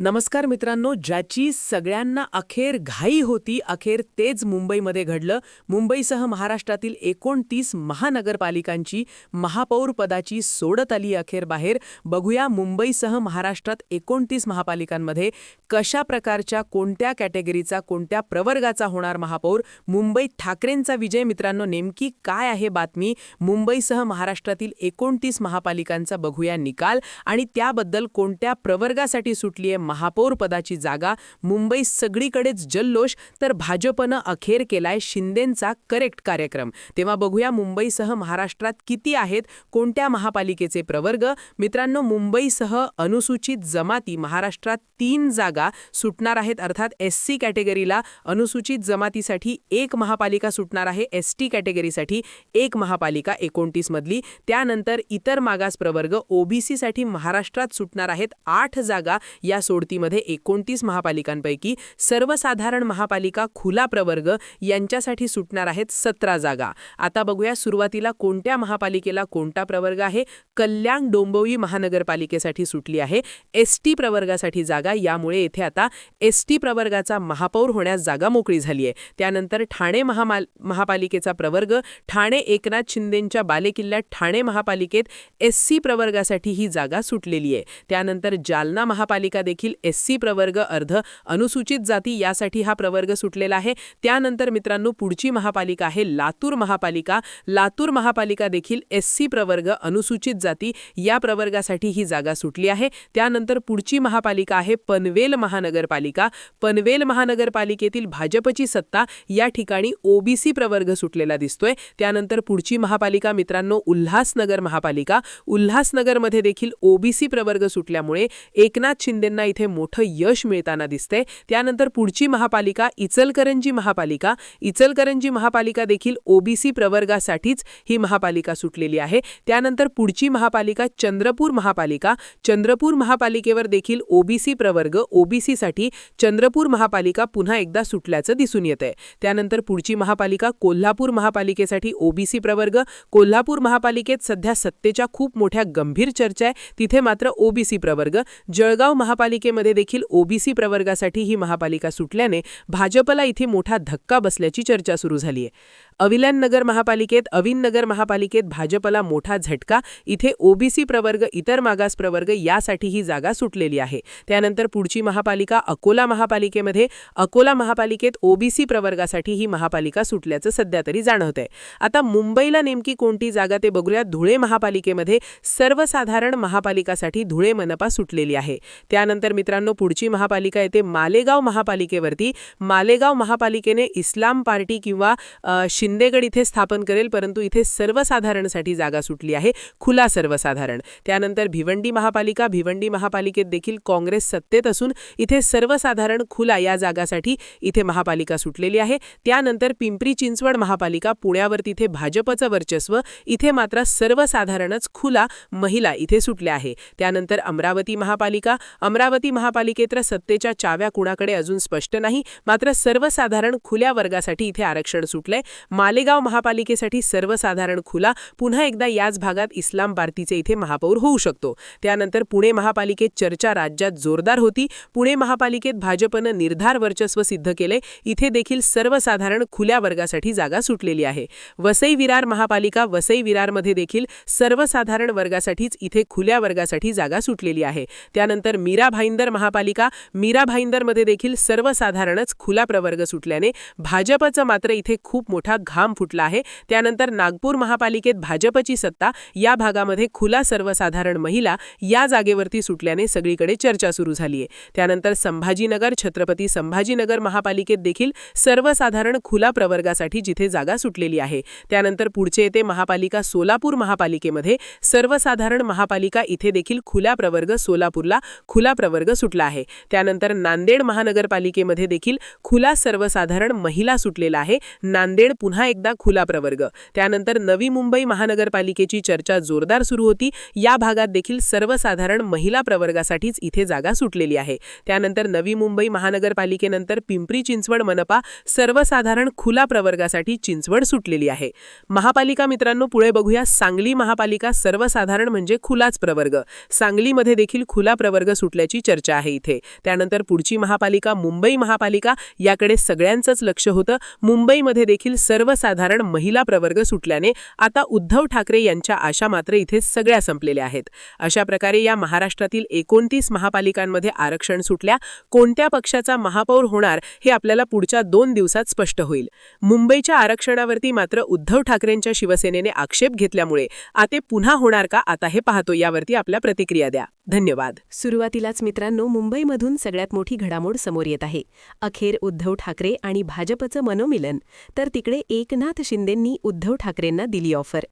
नमस्कार मित्रांनो ज्याची सगळ्यांना अखेर घाई होती अखेर तेच मुंबईमध्ये घडलं. मुंबईसह महाराष्ट्रातील एकोणतीस महानगरपालिकांची महापौर पदाची सोडत आली अखेर बाहेर. बघूया मुंबईसह महाराष्ट्रात एकोणतीस महापालिकांमध्ये कशा प्रकारच्या कोणत्या कॅटेगरीचा कोणत्या प्रवर्गाचा होणार महापौर? मुंबईत ठाकरेंचा विजय मित्रांनो नेमकी काय आहे बातमी? मुंबईसह महाराष्ट्रातील एकोणतीस महापालिकांचा बघूया निकाल आणि त्याबद्दल कोणत्या प्रवर्गासाठी सुटली आहे महापौरपदाची जागा मुंबई सगळीकडेच जल्लोष तर भाजपनं अखेर केलाय शिंदेंचा करेक्ट कार्यक्रम. तेव्हा बघूया मुंबईसह महाराष्ट्रात किती आहेत कोणत्या महापालिकेचे प्रवर्ग? मित्रांनो मुंबईसह अनुसूचित जमाती महाराष्ट्रात तीन जागा सुटणार आहेत अर्थात एस सी कॅटेगरीला अनुसूचित जमातीसाठी एक महापालिका सुटणार आहे एस टी कॅटेगरीसाठी एक महापालिका एकोणतीसमधली त्यानंतर इतर मागास प्रवर्ग ओबीसीसाठी महाराष्ट्रात सुटणार आहेत आठ जागा या सोडतीमध्ये एकोणतीस महापालिकांपैकी सर्वसाधारण महापालिका खुला प्रवर्ग यांच्यासाठी सुटणार आहेत सतरा जागा. आता बघूया सुरुवातीला कोणत्या महापालिकेला कोणता प्रवर्ग आहे? कल्याण डोंबोई महानगरपालिकेसाठी सुटली आहे. एस टी प्रवर्गासाठी जागा यामुळे येथे आता एस टी प्रवर्गाचा महापौर होण्यास जागा मोकळी झाली आहे. त्यानंतर ठाणे महामाल महापालिकेचा प्रवर्ग ठाणे एकनाथ शिंदेंच्या बालेकिल्ल्यात ठाणे महापालिकेत एस सी प्रवर्गासाठी ही जागा सुटलेली आहे. त्यानंतर जालना महापालिका देखील एस सी प्रवर्ग अर्ध अनुसूचित जाती यासाठी हा प्रवर्ग सुटलेला आहे. त्यानंतर मित्रांनो पुढची महापालिका आहे लातूर महापालिका. लातूर महापालिका देखील एस सी प्रवर्ग अनुसूचित जाती या प्रवर्गासाठी ही जागा सुटली आहे. त्यानंतर पुढची महापालिका आहे पनवेल महानगरपालिका. पनवेल महानगरपालिकेतील भाजपची सत्ता या ठिकाणी ओबीसी प्रवर्ग सुटलेला दिसतोय. त्यानंतर पुढची महापालिका मित्रांनो उल्हासनगर महापालिका. उल्हासनगरमध्ये देखील ओबीसी प्रवर्ग सुटल्यामुळे एकनाथ शिंदेंना इथे मोठं यश मिळताना दिसतंय. त्यानंतर पुढची महापालिका इचलकरंजी महापालिका. इचलकरंजी महापालिका देखील ओबीसी प्रवर्गासाठीच ही महापालिका सुटलेली आहे. त्यानंतर पुढची महापालिका चंद्रपूर महापालिका. चंद्रपूर महापालिकेवर देखील ओबीसी प्रवर्ग ओबीसीसाठी चंद्रपूर महापालिका पुन्हा एकदा सुटल्याचं दिसून येत आहे त्यानंतर पुढची महापालिका कोल्हापूर महापालिकेसाठी ओबीसी प्रवर्ग. कोल्हापूर महापालिकेत सध्या सत्तेच्या खूप मोठ्या गंभीर चर्चा आहे. तिथे मात्र ओबीसी प्रवर्ग. जळगाव महापालिकेमध्ये देखील ओबीसी प्रवर्गासाठी ही महापालिका सुटल्याने भाजपला इथे मोठा धक्का बसल्याची चर्चा सुरू झाली आहे. अविल्याननगर महापालिकेत अविननगर महापालिकेत भाजपला मोठा झटका इथे ओबीसी प्रवर्ग इतर मागास प्रवर्ग यासाठी ही जागा सुटलेली आहे. त्यानंतर पुढची महापालिका अकोला महापालिकेमध्ये अकोला महापालिकेत ओबीसी प्रवर्गासाठी ही महापालिका सुटल्याचं सध्या तरी जाणवत आहे आता मुंबईला नेमकी कोणती जागा ते बघूया. धुळे महापालिकेमध्ये सर्वसाधारण महापालिकासाठी धुळे मनपा सुटलेली आहे. त्यानंतर मित्रांनो पुढची महापालिका येते मालेगाव महापालिकेवरती. मालेगाव महापालिकेने इस्लाम पार्टी किंवा शिंदेगड इथे स्थापन करेल परंतु इथे सर्वसाधारणसाठी जागा सुटली आहे. खुला सर्वसाधारण. त्यानंतर भिवंडी महापालिका भिवंडी महापालिकेत देखील काँग्रेस सत्तेत असून इथे सर्वसाधारण खुला या जागासाठी इथे महापालिका सुटलेली आहे. त्यानंतर पिंपरी चिंचवड महापालिका पुण्यावर तिथे भाजपचं वर्चस्व इथे मात्र सर्वसाधारणच खुला महिला इथे सुटल्या आहे. त्यानंतर अमरावती महापालिका अमरावती महापालिकेत सत्तेच्या चाव्या कुणाकडे अजून स्पष्ट नाही मात्र सर्वसाधारण खुल्या वर्गासाठी इथे आरक्षण सुटलंय. मालेगाव महापालिकेसाठी सर्वसाधारण खुला पुन्हा एकदा याच भागात इस्लाम भारतीचे इथे महापौर होऊ शकतो. त्यानंतर पुणे महापालिकेत चर्चा राज्यात जोरदार होती. पुणे महापालिकेत भाजपनं निर्धार वर्चस्व सिद्ध केले इथे देखील सर्वसाधारण खुल्या वर्गासाठी जागा सुटलेली आहे. वसई विरार महापालिका वसई विरारमध्ये देखील सर्वसाधारण वर्गासाठीच इथे खुल्या वर्गासाठी जागा सुटलेली आहे. त्यानंतर मीराभाई भाईंदर महापालिका मीरा भाईंदरमध्ये देखील सर्वसाधारणच खुला प्रवर्ग सुटल्याने भाजपचं मात्र इथे खूप मोठा घाम फुटला आहे. त्यानंतर नागपूर महापालिकेत भाजपची सत्ता या भागामध्ये खुला सर्वसाधारण महिला या जागेवरती सुटल्याने सगळीकडे चर्चा सुरू झाली आहे त्यानंतर संभाजीनगर छत्रपती संभाजीनगर महापालिकेत देखील सर्वसाधारण खुला प्रवर्गासाठी जिथे जागा सुटलेली आहे. त्यानंतर पुढचे येते महापालिका सोलापूर महापालिकेमध्ये सर्वसाधारण महापालिका इथे देखील खुला प्रवर्ग सोलापूरला खुला प्रवर्ग सुटला आहे. त्यानंतर नांदेड महानगरपालिकेमध्ये देखील खुला सर्वसाधारण महिला सुटलेला आहे. नांदेड पुन्हा एकदा खुला प्रवर्ग. त्यानंतर नवी मुंबई महानगरपालिकेची चर्चा जोरदार सुरू होती. या भागात देखील सर्वसाधारण महिला प्रवर्गासाठीच इथे जागा सुटलेली आहे. त्यानंतर नवी मुंबई महानगरपालिकेनंतर पिंपरी चिंचवड मनपा सर्वसाधारण खुला प्रवर्गासाठी चिंचवड सुटलेली आहे. महापालिका मित्रांनो पुढे बघूया. सांगली महापालिका सर्वसाधारण म्हणजे खुलाच प्रवर्ग. सांगलीमध्ये देखील खुला प्रवर्ग सुटल्याची चर्चा आहे इथे. त्यानंतर पुढची महापालिका मुंबई महापालिका याकडे सगळ्यांचंच लक्ष होतं. मुंबईमध्ये देखील सर्वसाधारण महिला प्रवर्ग सुटल्याने आता उद्धव ठाकरे यांच्या आशा मात्र इथे सगळ्या संपलेल्या आहेत. अशा प्रकारे या महाराष्ट्रातील एकोणतीस महापालिकांमध्ये आरक्षण सुटल्या. कोणत्या पक्षाचा महापौर होणार हे आपल्याला पुढच्या दोन दिवसात स्पष्ट होईल. मुंबईच्या आरक्षणावरती मात्र उद्धव ठाकरेंच्या शिवसेनेने आक्षेप घेतल्यामुळे आता पुन्हा होणार का आता हे पाहतो. यावरती आपल्या प्रतिक्रिया द्या. धन्यवाद. सुरुवातीलाच मित्रांनो मुंबईमधून सगळ्यात मोठी घडामोड समोर येत आहे. अखेर उद्धव ठाकरे आणि भाजपचं मनोमिलन तर तिकडे एकनाथ शिंदेंनी उद्धव ठाकरेंना दिली ऑफर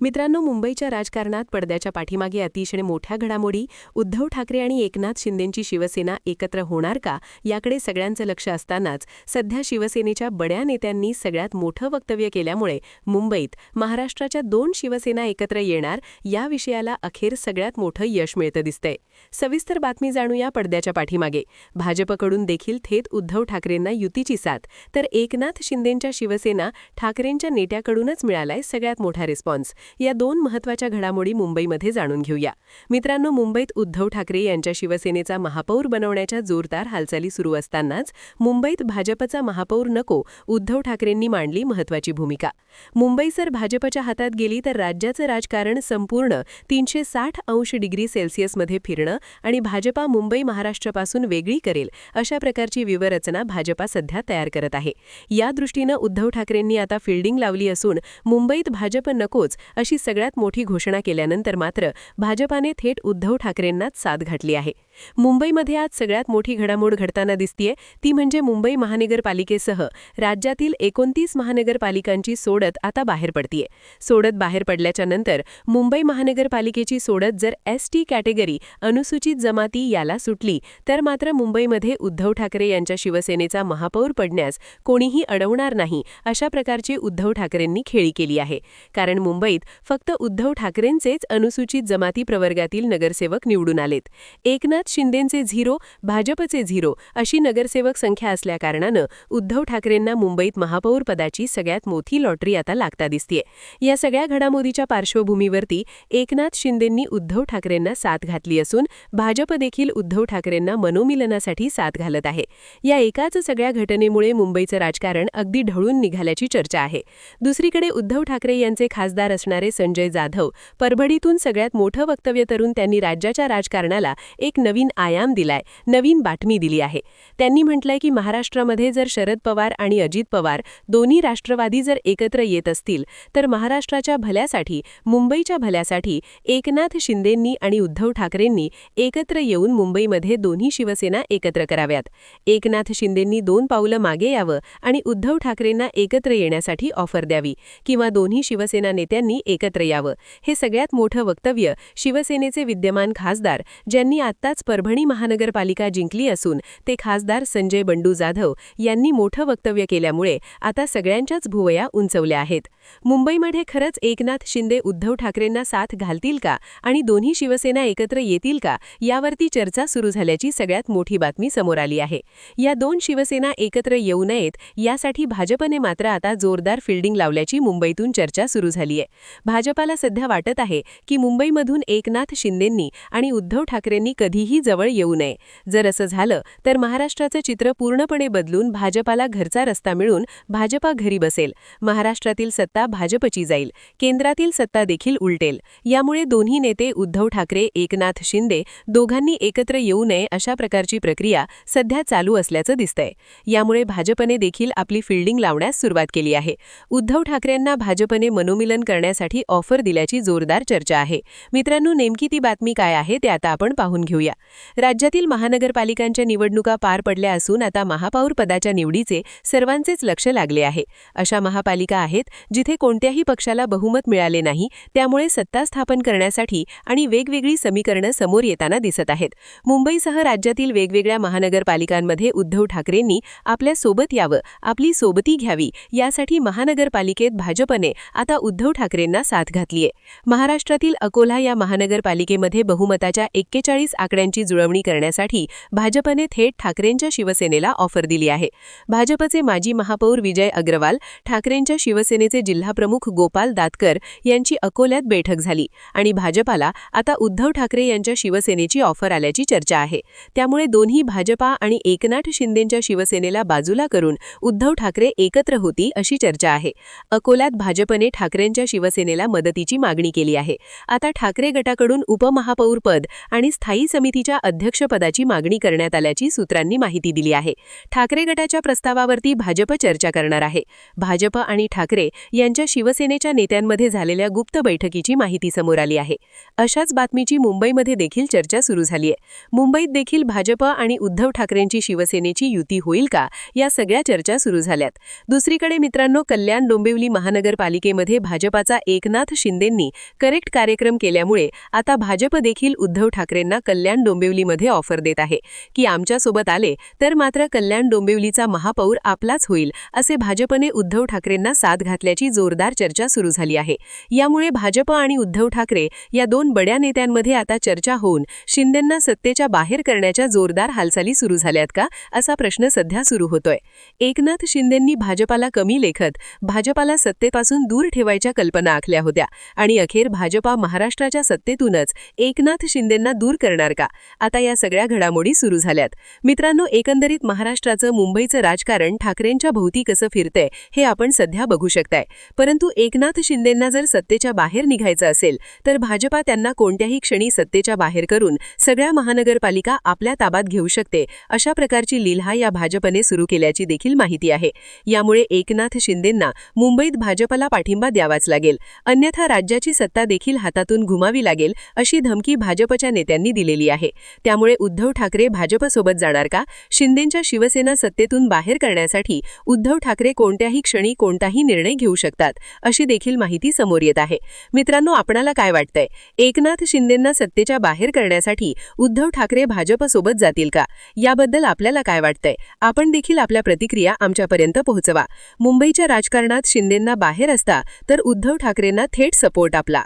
मित्रांनो मुंबईच्या राजकारणात पडद्याच्या पाठीमागे अतिशय मोठ्या घडामोडी. उद्धव ठाकरे आणि एकनाथ शिंदेंची शिवसेना एकत्र होणार का? याकडे सगळ्यांचं लक्ष असतानाच सध्या शिवसेनेच्या बड्या नेत्यांनी सगळ्यात मोठं वक्तव्य केल्यामुळे मुंबईत महाराष्ट्राच्या दोन शिवसेना एकत्र येणार या विषयाला अखेर सगळ्यात मोठं यश मिळतं दिसतंय. सविस्तर बातमी जाणूया पडद्याच्या पाठीमागे. भाजपकडून देखील थेट उद्धव ठाकरेंना युतीची साथ तर एकनाथ शिंदेंच्या शिवसेना ठाकरेंच्या नेत्याकडूनच मिळालाय सगळ्यात मोठा रिस्पॉन्स. या दोन महत्त्वाच्या घडामोडी मुंबईमध्ये जाणून घेऊया. मित्रांनो मुंबईत उद्धव ठाकरे यांच्या शिवसेनेचा महापौर बनवण्याच्या जोरदार हालचाली सुरू असतानाच मुंबईत भाजपचा महापौर नको उद्धव ठाकरेंनी मांडली महत्वाची भूमिका. मुंबई सर भाजपच्या हातात गेली तर राज्याचं राजकारण संपूर्ण तीनशे साठ अंश डिग्री सेल्सिअसमध्ये फिरणं आणि भाजपा मुंबई महाराष्ट्रापासून वेगळी करेल अशा प्रकारची विवरचना भाजपा सध्या तयार करत आहे. या दृष्टीनं उद्धव ठाकरेंनी आता फिल्डिंग लावली असून मुंबईत भाजप नकोच अशी सगळ्यात मोठी घोषणा केल्यानंतर मात्र भाजपाने थेट उद्धव ठाकरेंनाच साथ घातली आहे. मुंबईमध्ये आज सगळ्यात मोठी घडामोड घडताना दिसतीये. ती म्हणजे मुंबई महानगरपालिकेसह राज्यातील एकोणतीस महानगरपालिकांची सोडत आता बाहेर पडतीये. सोडत बाहेर पडल्याच्या नंतर मुंबई महानगरपालिकेची सोडत जर एस टी कॅटेगरी अनुसूचित जमाती याला सुटली तर मात्र मुंबईमध्ये उद्धव ठाकरे यांच्या शिवसेनेचा महापौर पडण्यास कोणीही अडवणार नाही अशा प्रकारची उद्धव ठाकरेंनी खेळी केली आहे. कारण मुंबईत फक्त उद्धव ठाकरेंचेच अनुसूचित जमाती प्रवर्गातील नगरसेवक निवडून आलेत. एकनाथ शिंदेंचे झिरो भाजपचे झिरो अशी नगरसेवक संख्या असल्याकारणानं उद्धव ठाकरेंना मुंबईत महापौर पदाची सगळ्यात मोठी लॉटरी आता लागता दिसतीये. या सगळ्या घडामोडीच्या पार्श्वभूमीवरती एकनाथ शिंदेंनी उद्धव ठाकरेंना साथ घातली असून भाजप देखील उद्धव ठाकरेंना मनोमिलनासाठी साथ घालत आहे. या एकाच सगळ्या घटनेमुळे मुंबईचं राजकारण अगदी ढळून निघाल्याची चर्चा आहे. दुसरीकडे उद्धव ठाकरे यांचे खासदार असणारे संजय जाधव परभडीतून सगळ्यात मोठं वक्तव्य करून त्यांनी राज्याच्या राजकारणाला एक नवी नवीन आयाम दिलाय नवीन बातमी दिली आहे. त्यांनी म्हटलंय की महाराष्ट्रामध्ये जर शरद पवार आणि अजित पवार दोन्ही राष्ट्रवादी जर एकत्र येत असतील तर महाराष्ट्राच्या भल्यासाठी मुंबईच्या भल्यासाठी एकनाथ शिंदेंनी आणि उद्धव ठाकरेंनी एकत्र येऊन मुंबईमध्ये दोन्ही शिवसेना एकत्र कराव्यात. एकनाथ शिंदेंनी दोन पावलं मागे यावं आणि उद्धव ठाकरेंना एकत्र येण्यासाठी ऑफर द्यावी किंवा दोन्ही शिवसेना नेत्यांनी एकत्र यावं हे सगळ्यात मोठं वक्तव्य शिवसेनेचे विद्यमान खासदार ज्यांनी आत्ताच परभणी महानगरपालिका जिंकली असून ते खासदार संजय बंडू जाधव यांनी मोठं वक्तव्य केल्यामुळे आता सगळ्यांच्याच भुवया उंचवल्या आहेत. मुंबईमध्ये खरंच एकनाथ शिंदे उद्धव ठाकरेंना साथ घालतील का आणि दोन्ही शिवसेना एकत्र येतील का यावरती चर्चा सुरू झाल्याची सगळ्यात मोठी बातमी समोर आली आहे. या दोन शिवसेना एकत्र येऊ नयेत यासाठी भाजपने मात्र आता जोरदार फिल्डिंग लावल्याची मुंबईतून चर्चा सुरू झालीय भाजपाला सध्या वाटत आहे की मुंबईमधून एकनाथ शिंदेंनी आणि उद्धव ठाकरेंनी कधीही जवळ येऊ नये. जर असं झालं तर महाराष्ट्राचं चित्र पूर्णपणे बदलून भाजपाला घरचा रस्ता मिळून भाजपा घरी बसेल. महाराष्ट्रातील सत्ता भाजपची जाईल. केंद्रातील सत्ता देखील उलटेल. यामुळे दोन्ही नेते उद्धव ठाकरे एकनाथ शिंदे दोघांनी एकत्र येऊ नये अशा प्रकारची प्रक्रिया सध्या चालू असल्याचं दिसतंय. यामुळे भाजपने देखील आपली फिल्डिंग लावण्यास सुरुवात केली आहे. उद्धव ठाकरेंना भाजपने मनोमिलन करण्यासाठी ऑफर दिल्याची जोरदार चर्चा आहे. मित्रांनो नेमकी ती बातमी काय आहे ते आता आपण पाहून घेऊया. राज्यातील महानगरपालिकांच्या निवडणुका पार पडल्या असून आता महापौर पदाच्या निवडीचे सर्वांचेच लक्ष लागले आहे. अशा महापालिका आहेत जिथे कोणत्याही पक्षाला बहुमत मिळाले नाही त्यामुळे सत्ता स्थापन करण्यासाठी आणि वेगवेगळी समीकरणं समोर येताना दिसत आहेत. मुंबईसह राज्यातील वेगवेगळ्या महानगरपालिकांमध्ये उद्धव ठाकरेंनी आपल्यासोबत यावं आपली सोबती घ्यावी यासाठी महानगरपालिकेत भाजपने आता उद्धव ठाकरेंना साथ घातलीय. महाराष्ट्रातील अकोला या महानगरपालिकेमध्ये बहुमताच्या एक्केचाळीस आकड्यांची नेत्यांची जुळवणी करण्यासाठी भाजपने थेट ठाकरेंच्या शिवसेनेला ऑफर दिली आहे. भाजपचे माजी महापौर विजय अग्रवाल ठाकरेंच्या शिवसेनेचे जिल्हाप्रमुख गोपाल दातकर यांची अकोल्यात बैठक झाली आणि भाजपाला आता उद्धव ठाकरे यांच्या शिवसेनेची ऑफर आल्याची चर्चा आहे. त्यामुळे दोन्ही भाजपा आणि एकनाथ शिंदेंच्या शिवसेनेला बाजूला करून उद्धव ठाकरे एकत्र होती अशी चर्चा आहे. अकोल्यात भाजपने ठाकरेंच्या शिवसेनेला मदतीची मागणी केली आहे. आता ठाकरे गटाकडून उपमहापौरपद आणि स्थायी समिती समितीच्या अध्यक्षपदाची मागणी करण्यात आल्याची सूत्रांनी माहिती दिली आहे. ठाकरे गटाच्या प्रस्तावावरती भाजप चर्चा करणार आहे. भाजप आणि ठाकरे यांच्या शिवसेनेच्या नेत्यांमध्ये झालेल्या गुप्त बैठकीची माहिती समोर आली आहे. अशाच बातमीची मुंबईमध्ये देखील चर्चा सुरू झाली आहे मुंबईत देखील भाजप आणि उद्धव ठाकरेंची शिवसेनेची युती होईल का या सगळ्या चर्चा सुरू झाल्यात. दुसरीकडे मित्रांनो कल्याण डोंबिवली महानगरपालिकेमध्ये भाजपाचा एकनाथ शिंदेंनी करेक्ट कार्यक्रम केल्यामुळे आता भाजप देखील उद्धव ठाकरेंना कल्याण डोंबिवलीमध्ये ऑफर देत आहे. की आमच्यासोबत आले तर मात्र कल्याण डोंबिवलीचा महापौर आपलाच होईल असे भाजपने उद्धव ठाकरेंना साथ घातल्याची जोरदार चर्चा सुरू झाली आहे. यामुळे भाजप आणि उद्धव ठाकरे या दोन बड्या नेत्यांमध्ये आता चर्चा होऊन शिंदेंना सत्तेच्या बाहेर करण्याच्या जोरदार हालचाली सुरू झाल्यात का असा प्रश्न सध्या सुरू होतोय. एकनाथ शिंदेंनी भाजपाला कमी लेखत भाजपाला सत्तेपासून दूर ठेवायच्या कल्पना आखल्या होत्या. आणि अखेर भाजपा महाराष्ट्राच्या सत्तेतूनच एकनाथ शिंदेंना दूर करणार का आता या सगळ्या घडामोडी सुरू झाल्यात. मित्रांनो एकंदरीत महाराष्ट्राचं मुंबईचं राजकारण ठाकरेंच्या भोवती कसं फिरतंय हे आपण सध्या बघू शकताय. परंतु एकनाथ शिंदेंना जर सत्तेच्या बाहेर निघायचं असेल तर भाजपा त्यांना कोणत्याही क्षणी सत्तेच्या बाहेर करून सगळ्या महानगरपालिका आपल्या ताबात घेऊ शकते अशा प्रकारची लिल्हा या भाजपने सुरू केल्याची देखील माहिती आहे. यामुळे एकनाथ शिंदेंना मुंबईत भाजपला पाठिंबा द्यावाच लागेल. अन्यथा राज्याची सत्ता देखील हातातून घुमावी लागेल अशी धमकी भाजपच्या नेत्यांनी दिलेली आहे. आहे. त्यामुळे उद्धव ठाकरे भाजपसोबत जाणार का? शिंदेंच्या शिवसेना सत्तेतून बाहेर करण्यासाठी उद्धव ठाकरे कोणत्याही क्षणी कोणताही निर्णय घेऊ शकतात अशी देखील माहिती समोर येत आहे. मित्रांनो आपणाला काय वाटतंय? एकनाथ शिंदेंना सत्तेच्या बाहेर करण्यासाठी उद्धव ठाकरे भाजपसोबत जातील का? याबद्दल आपल्याला काय वाटतंय? आपण देखील आपल्या प्रतिक्रिया आमच्यापर्यंत पोहोचवा. मुंबईच्या राजकारणात शिंदेंना बाहेर असता तर उद्धव ठाकरेंना थेट सपोर्ट आपला.